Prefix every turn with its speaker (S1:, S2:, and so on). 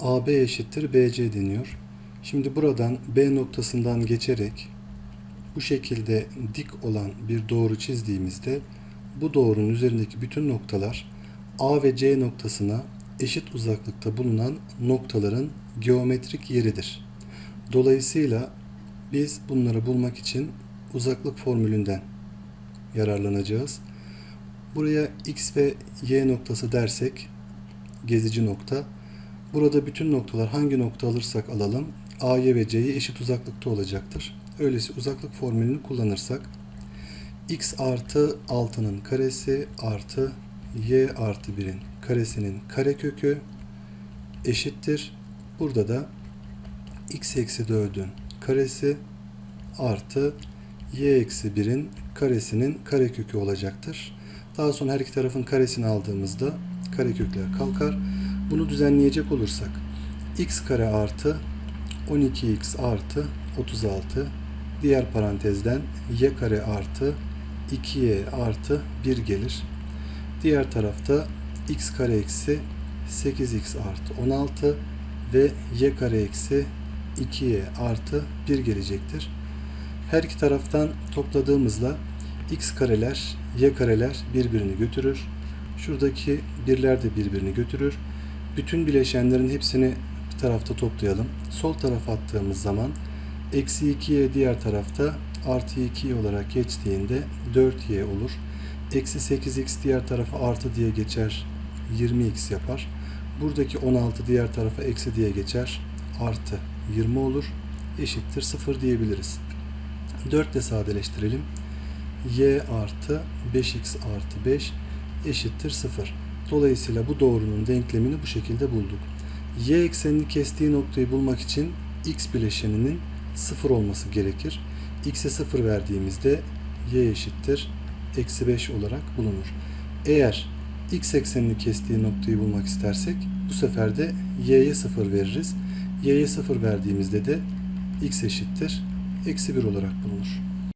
S1: AB eşittir BC deniyor. Şimdi buradan B noktasından geçerek bu şekilde dik olan bir doğru çizdiğimizde bu doğrunun üzerindeki bütün noktalar A ve C noktasına eşit uzaklıkta bulunan noktaların geometrik yeridir. Dolayısıyla biz bunları bulmak için uzaklık formülünden yararlanacağız. Buraya x ve y noktası dersek gezici nokta. Burada bütün noktalar hangi nokta alırsak alalım A'ya ve C'ye eşit uzaklıkta olacaktır. Öyleyse uzaklık formülünü kullanırsak x artı 6'nın karesi artı y artı 1'in karesinin karekökü eşittir. Burada da x eksi 4'ün karesi artı y eksi 1'in karesinin karekökü olacaktır. Daha sonra her iki tarafın karesini aldığımızda karekökler kalkar. Bunu düzenleyecek olursak x kare artı 12x artı 36 diğer parantezden y kare artı 2y artı 1 gelir. Diğer tarafta x kare eksi 8x artı 16 ve y kare eksi 2y artı 1 gelecektir. Her iki taraftan topladığımızda x kareler, y kareler birbirini götürür. Şuradaki birler de birbirini götürür. Bütün bileşenlerin hepsini bir tarafta toplayalım. Sol tarafa attığımız zaman eksi 2y diğer tarafta artı 2y olarak geçtiğinde 4y olur. Eksi 8x diğer tarafa artı diye geçer 20x yapar. Buradaki 16 diğer tarafa eksi diye geçer artı 20 olur. Eşittir 0 diyebiliriz. 4 ile sadeleştirelim. y artı 5x artı 5 eşittir 0. Dolayısıyla bu doğrunun denklemini bu şekilde bulduk. y eksenini kestiği noktayı bulmak için x bileşeninin 0 olması gerekir. x'e 0 verdiğimizde y eşittir eksi 5 olarak bulunur. Eğer x eksenini kestiği noktayı bulmak istersek bu sefer de y'ye 0 veririz. y'ye 0 verdiğimizde de x eşittir eksi 1 olarak bulunur.